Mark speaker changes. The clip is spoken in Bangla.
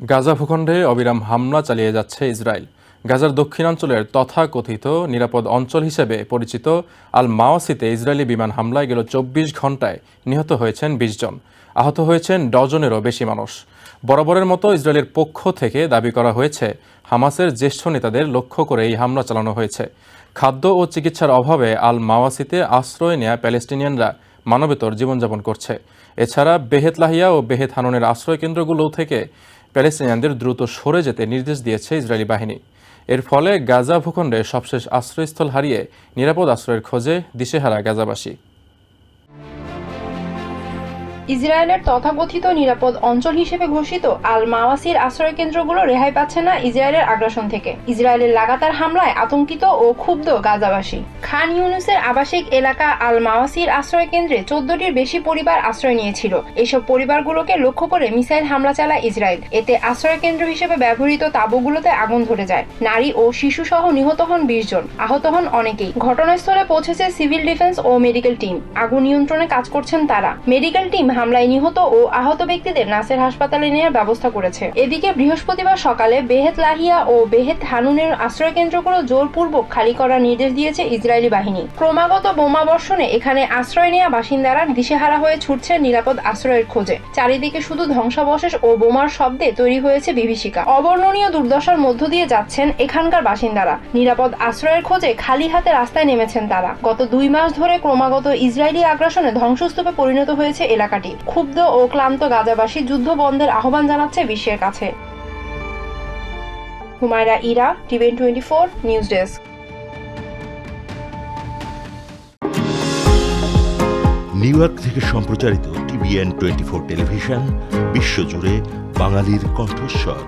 Speaker 1: গাজা ভূখণ্ডে অবিরাম হামলা চালিয়ে যাচ্ছে ইসরায়েল। গাজার দক্ষিণাঞ্চলের তথাকথিত নিরাপদ অঞ্চল হিসেবে পরিচিত আল মাওয়াসিতে ইসরায়েলি বিমান হামলায় গেল চব্বিশ ঘন্টায় নিহত হয়েছেন বিশ জন। আহত হয়েছেন ডজনেরও বেশি মানুষ। বরাবরের মতো ইসরায়েলের পক্ষ থেকে দাবি করা হয়েছে, হামাসের জ্যেষ্ঠ নেতাদের লক্ষ্য করে এই হামলা চালানো হয়েছে। খাদ্য ও চিকিৎসার অভাবে আল মাওয়াসিতে আশ্রয় নেয়া প্যালেস্টিনিয়ানরা মানবেতর জীবনযাপন করছে। এছাড়া বেহেত লাহিয়া ও বেহেত হাননের আশ্রয় কেন্দ্রগুলো থেকে প্যালেস্টিনিয়ানদের দ্রুত সরে যেতে নির্দেশ দিয়েছে ইসরায়েলি বাহিনী। এর ফলে গাজা ভূখণ্ডে সবশেষ আশ্রয়স্থল হারিয়ে নিরাপদ আশ্রয়ের খোঁজে দিশেহারা গাজাবাসী।
Speaker 2: ইসরায়েলের তথাকথিত নিরাপদ অঞ্চল হিসেবে ঘোষিত আল মাওয়াসির আশ্রয় কেন্দ্রগুলো রেহাই পাচ্ছে না ইসরায়েলের আগ্রাসন থেকে। ইসরায়েলের লাগাতার হামলায় আতঙ্কিত ও ক্ষুব্ধ গাজাবাসী। খান ইউনুসের আবাসিক এলাকা আল মাওয়াসির আশ্রয় কেন্দ্রে চোদ্দটির বেশি পরিবার আশ্রয় নিয়েছিল। এসব পরিবারগুলোকে লক্ষ্য করে মিসাইল হামলা চালায় ইসরায়েল। এতে আশ্রয় কেন্দ্র হিসেবে ব্যবহৃত তাঁবুগুলোতে আগুন ধরে যায়। নারী ও শিশু সহ নিহত হন বিশ জন। আহত হন অনেকেই। ঘটনাস্থলে পৌঁছেছে সিভিল ডিফেন্স ও মেডিকেল টিম। আগুন নিয়ন্ত্রণে কাজ করছেন তারা। মেডিকেল টিম হামলায় নিহত ও আহত ব্যক্তিদের নাসের হাসপাতালে নেওয়ার ব্যবস্থা করেছে। এদিকে বৃহস্পতিবার সকালে বেহেত লাহিয়া ও বেহেত হানুনের আশ্রয় কেন্দ্রগুলো জোরপূর্বক খালি করার নির্দেশ দিয়েছে ইসরায়েলি বাহিনী। ক্রমাগত বোমা বর্ষণে এখানে আশ্রয় নেওয়া বাসিন্দারা দিশেহারা হয়ে ছুটছে নিরাপদ আশ্রয়ের খোঁজে। চারিদিকে শুধু ধ্বংসাবশেষ ও বোমার শব্দে তৈরি হয়েছে বিভীষিকা। অবর্ণনীয় দুর্দশার মধ্য দিয়ে যাচ্ছেন এখানকার বাসিন্দারা। নিরাপদ আশ্রয়ের খোঁজে খালি হাতে রাস্তায় নেমেছেন তারা। গত দুই মাস ধরে ক্রমাগত ইসরায়েলি আগ্রাসনে ধ্বংসস্তূপে পরিণত হয়েছে এলাকাটি। ক্ষুব্ধ ও ক্লান্ত গাজাবাসী যুদ্ধ বন্ধের আহ্বান জানাচ্ছে বিশ্বের কাছে। Humayra Ira TVN twenty four, news desk.
Speaker 3: New York থেকে সম্প্রচারিত টিভিএন টোয়েন্টি ফোর টেলিভিশন, বিশ্বজুড়ে বাঙালির কণ্ঠস্বর।